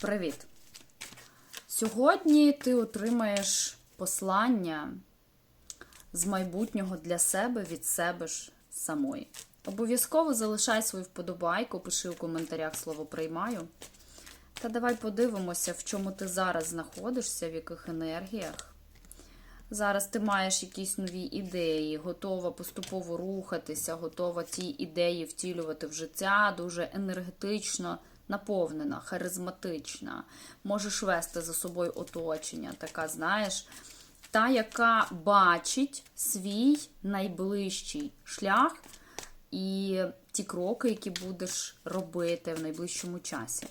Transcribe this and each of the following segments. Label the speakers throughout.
Speaker 1: Привіт! Сьогодні ти отримаєш послання з майбутнього для себе від себе ж самої. Обов'язково залишай свою вподобайку, пиши у коментарях слово приймаю. Та давай подивимося, в чому ти зараз знаходишся, в яких енергіях. Зараз ти маєш якісь нові ідеї, готова поступово рухатися, готова ті ідеї втілювати в життя, дуже енергетично наповнена, харизматична. Можеш вести за собою оточення, така, знаєш, та, яка бачить свій найближчий шлях і ті кроки, які будеш робити в найближчому часі.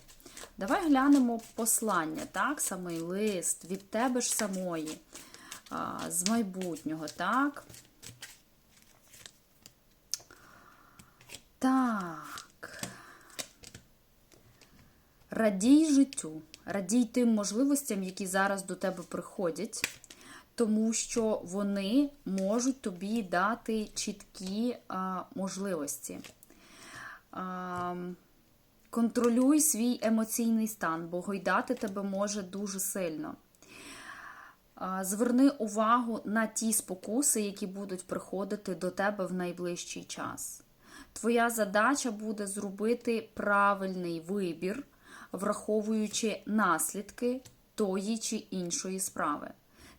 Speaker 1: Давай глянемо послання, так, самий лист від тебе ж самої з майбутнього, так? Радій життю, радій тим можливостям, які зараз до тебе приходять, тому що вони можуть тобі дати чіткі а, можливості. А, контролюй свій емоційний стан, бо гойдати тебе може дуже сильно. Зверни увагу на ті спокуси, які будуть приходити до тебе в найближчий час. Твоя задача буде зробити правильний вибір, враховуючи наслідки тої чи іншої справи.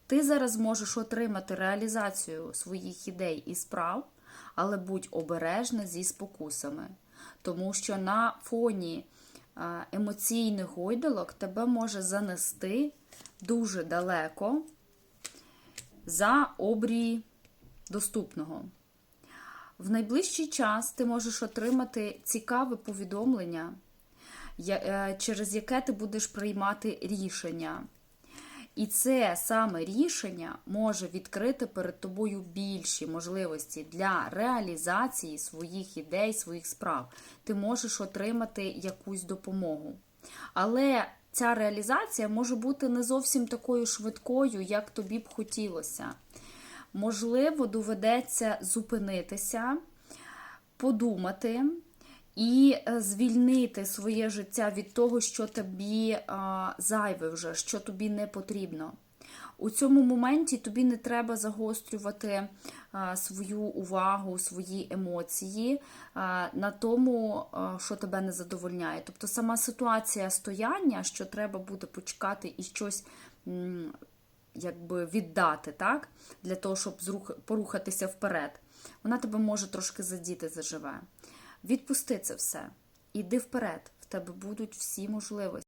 Speaker 1: Ти зараз можеш отримати реалізацію своїх ідей і справ, але будь обережна зі спокусами, тому що на фоні емоційних гойдалок тебе може занести дуже далеко за обрій доступного. В найближчий час ти можеш отримати цікаве повідомлення, через яке ти будеш приймати рішення. І це саме рішення може відкрити перед тобою більші можливості для реалізації своїх ідей, своїх справ. Ти можеш отримати якусь допомогу. Але ця реалізація може бути не зовсім такою швидкою, як тобі б хотілося. Можливо, доведеться зупинитися, подумати і звільнити своє життя від того, що тобі зайве вже, що тобі не потрібно. У цьому моменті тобі не треба загострювати свою увагу, свої емоції на тому, що тебе не задовольняє. Тобто сама ситуація стояння, що треба буде почекати і щось якби віддати, так? для того, щоб порухатися вперед, вона тебе може трошки задіти заживе. Відпусти це все. Іди вперед, в тебе будуть всі можливості.